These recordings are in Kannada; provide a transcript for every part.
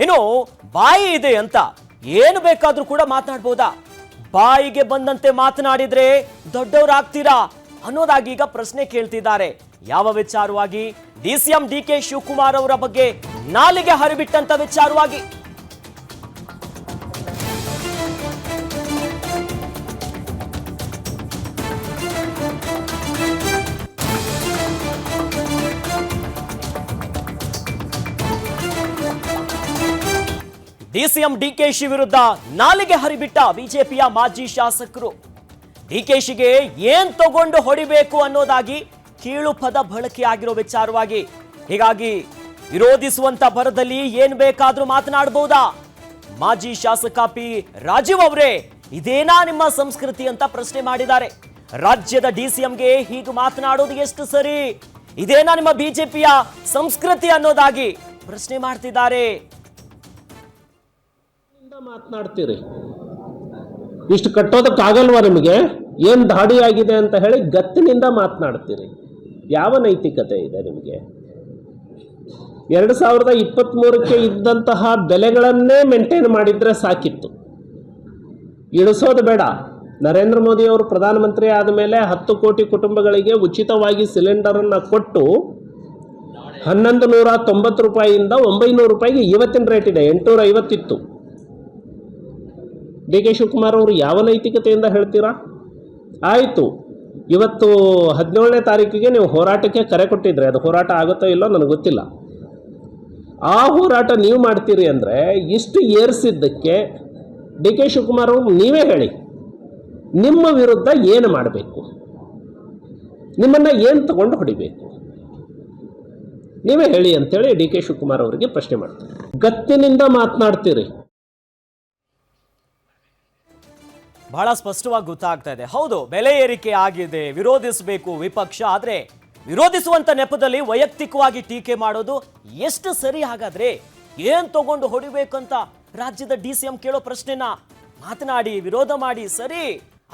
ಇನ್ನು ಬಾಯಿ ಇದೆ ಅಂತ ಏನು ಬೇಕಾದ್ರೂ ಕೂಡ ಮಾತನಾಡ್ಬೋದಾ? ಬಾಯಿಗೆ ಬಂದಂತೆ ಮಾತನಾಡಿದ್ರೆ ದೊಡ್ಡವರಾಗ್ತೀರಾ ಅನ್ನೋದಾಗಿ ಈಗ ಪ್ರಶ್ನೆ ಕೇಳ್ತಿದ್ದಾರೆ. ಯಾವ ವಿಚಾರವಾಗಿ? D C M D K Shivakumar ಅವರ ಬಗ್ಗೆ ನಾಲಿಗೆ ಹರಿಬಿಟ್ಟಂತ ವಿಚಾರವಾಗಿ. ಡಿಸಿಎಂ ಡಿಕೆಶಿ ವಿರುದ್ಧ ನಾಲಿಗೆ ಹರಿಬಿಟ್ಟ ಬಿಜೆಪಿಯ ಮಾಜಿ ಶಾಸಕರು. ಡಿಕೆಶಿಗೆ ಏನ್ ತಗೊಂಡು ಹೊಡಿಬೇಕು ಅನ್ನೋದಾಗಿ ಕೀಳು ಪದ ಬಳಕೆಯಾಗಿರೋ ವಿಚಾರವಾಗಿ, ಹೀಗಾಗಿ ವಿರೋಧಿಸುವಂತ ಬರದಲ್ಲಿ ಏನ್ ಬೇಕಾದ್ರೂ ಮಾತನಾಡಬಹುದಾ ಮಾಜಿ ಶಾಸಕ ಪಿ ರಾಜೀವ್ ಅವರೇ, ಇದೇನಾ ನಿಮ್ಮ ಸಂಸ್ಕೃತಿ ಅಂತ ಪ್ರಶ್ನೆ ಮಾಡಿದ್ದಾರೆ. ರಾಜ್ಯದ ಡಿಸಿಎಂಗೆ ಹೀಗೆ ಮಾತನಾಡೋದು ಎಷ್ಟು ಸರಿ? ಇದೇನಾ ನಿಮ್ಮ ಬಿಜೆಪಿಯ ಸಂಸ್ಕೃತಿ ಅನ್ನೋದಾಗಿ ಪ್ರಶ್ನೆ ಮಾಡ್ತಿದ್ದಾರೆ. ಮಾತನಾಡ್ತೀರಿ? ಇಷ್ಟು ಕಟ್ಟೋದಕ್ಕಾಗಲ್ವಾ ನಿಮಗೆ? ಏನು ದಾಡಿ ಆಗಿದೆ ಅಂತ ಹೇಳಿ ಗತ್ತಿನಿಂದ ಮಾತನಾಡ್ತೀರಿ. ಯಾವ ನೈತಿಕತೆ ಇದೆ ನಿಮಗೆ? ಎರಡು ಸಾವಿರದ ಇಪ್ಪತ್ತ್ಮೂರಕ್ಕೆ ಇದ್ದಂತಹ ಬೆಲೆಗಳನ್ನೇ ಮೇಂಟೈನ್ ಮಾಡಿದ್ರೆ ಸಾಕಿತ್ತು. ಇಳಿಸೋದು ಬೇಡ. ನರೇಂದ್ರ ಮೋದಿ ಅವರು ಪ್ರಧಾನಮಂತ್ರಿ ಆದ ಮೇಲೆ ಹತ್ತು ಕೋಟಿ ಕುಟುಂಬಗಳಿಗೆ ಉಚಿತವಾಗಿ ಸಿಲಿಂಡರನ್ನು ಕೊಟ್ಟು ಹನ್ನೊಂದು ನೂರ ತೊಂಬತ್ತು ರೂಪಾಯಿಯಿಂದ ಒಂಬೈನೂರು ರೂಪಾಯಿಗೆ ಇವತ್ತಿನ ರೇಟ್ ಇದೆ. ಎಂಟುನೂರ ಐವತ್ತಿತ್ತು ಡಿ ಕೆ ಶಿವಕುಮಾರ್ ಅವರು ಯಾವ ನೈತಿಕತೆಯಿಂದ ಹೇಳ್ತೀರಾ? ಆಯಿತು. ಇವತ್ತು ಹದಿನೇಳನೇ ತಾರೀಕಿಗೆ ನೀವು ಹೋರಾಟಕ್ಕೆ ಕರೆ ಕೊಟ್ಟಿದ್ರೆ ಅದು ಹೋರಾಟ ಆಗುತ್ತೋ ಇಲ್ಲೋ ನನಗೆ ಗೊತ್ತಿಲ್ಲ. ಆ ಹೋರಾಟ ನೀವು ಮಾಡ್ತೀರಿ ಅಂದರೆ ಇಷ್ಟು ಏರಿಸಿದ್ದಕ್ಕೆ ಡಿ ಕೆ ಶಿವಕುಮಾರ್ ಅವರು ನೀವೇ ಹೇಳಿ. ನಿಮ್ಮ ವಿರುದ್ಧ ಏನು ಮಾಡಬೇಕು? ನಿಮ್ಮನ್ನು ಏನು ತಗೊಂಡು ಹೊಡಿಬೇಕು? ನೀವೇ ಹೇಳಿ ಅಂತೇಳಿ ಡಿ ಕೆ ಶಿವಕುಮಾರ್ ಅವರಿಗೆ ಪ್ರಶ್ನೆ ಮಾಡ್ತಾರೆ ಗತ್ತಿನಿಂದ ಮಾತನಾಡ್ತೀರಿ. ಬಹಳ ಸ್ಪಷ್ಟವಾಗಿ ಗೊತ್ತಾಗ್ತಾ ಇದೆ. ಹೌದು, ಬೆಲೆ ಏರಿಕೆ ಆಗಿದೆ, ವಿರೋಧಿಸಬೇಕು ವಿಪಕ್ಷ, ಆದ್ರೆ ವಿರೋಧಿಸುವಂತ ನೆಪದಲ್ಲಿ ವೈಯಕ್ತಿಕವಾಗಿ ಟೀಕೆ ಮಾಡೋದು ಎಷ್ಟು ಸರಿ ಹಾಗಾದ್ರೆ? ಏನ್ ತಗೊಂಡು ಹೊಡಿಬೇಕಂತ ರಾಜ್ಯದ ಡಿ ಸಿ ಎಂ ಕೇಳೋ ಪ್ರಶ್ನೆನ? ಮಾತನಾಡಿ, ವಿರೋಧ ಮಾಡಿ, ಸರಿ.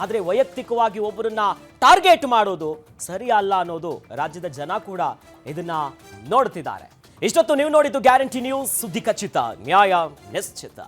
ಆದ್ರೆ ವೈಯಕ್ತಿಕವಾಗಿ ಒಬ್ಬರನ್ನ ಟಾರ್ಗೆಟ್ ಮಾಡೋದು ಸರಿ ಅಲ್ಲ ಅನ್ನೋದು ರಾಜ್ಯದ ಜನ ಕೂಡ ಇದನ್ನ ನೋಡ್ತಿದ್ದಾರೆ. ಇಷ್ಟೊತ್ತು ನೀವು ನೋಡಿದ್ದು ಗ್ಯಾರಂಟಿ ನ್ಯೂಸ್, ಸುದ್ದಿ ಖಚಿತ, ನ್ಯಾಯ ನಿಶ್ಚಿತ.